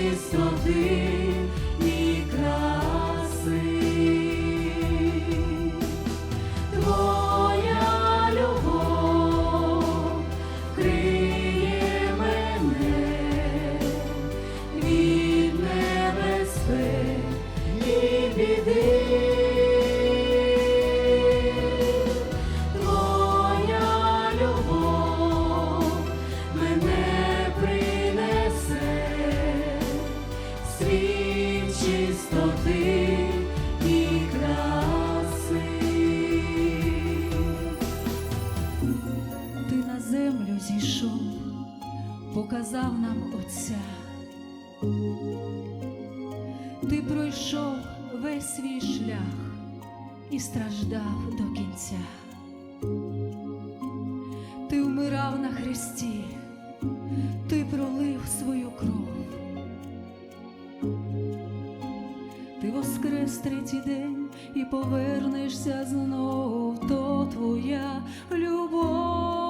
чистоти землю зійшов, показав нам Отця. Ти пройшов весь свій шлях і страждав до кінця. Ти вмирав на хресті, ти пролив свою кров. Ти воскрес третій день і повернешся знов, то твоя любов.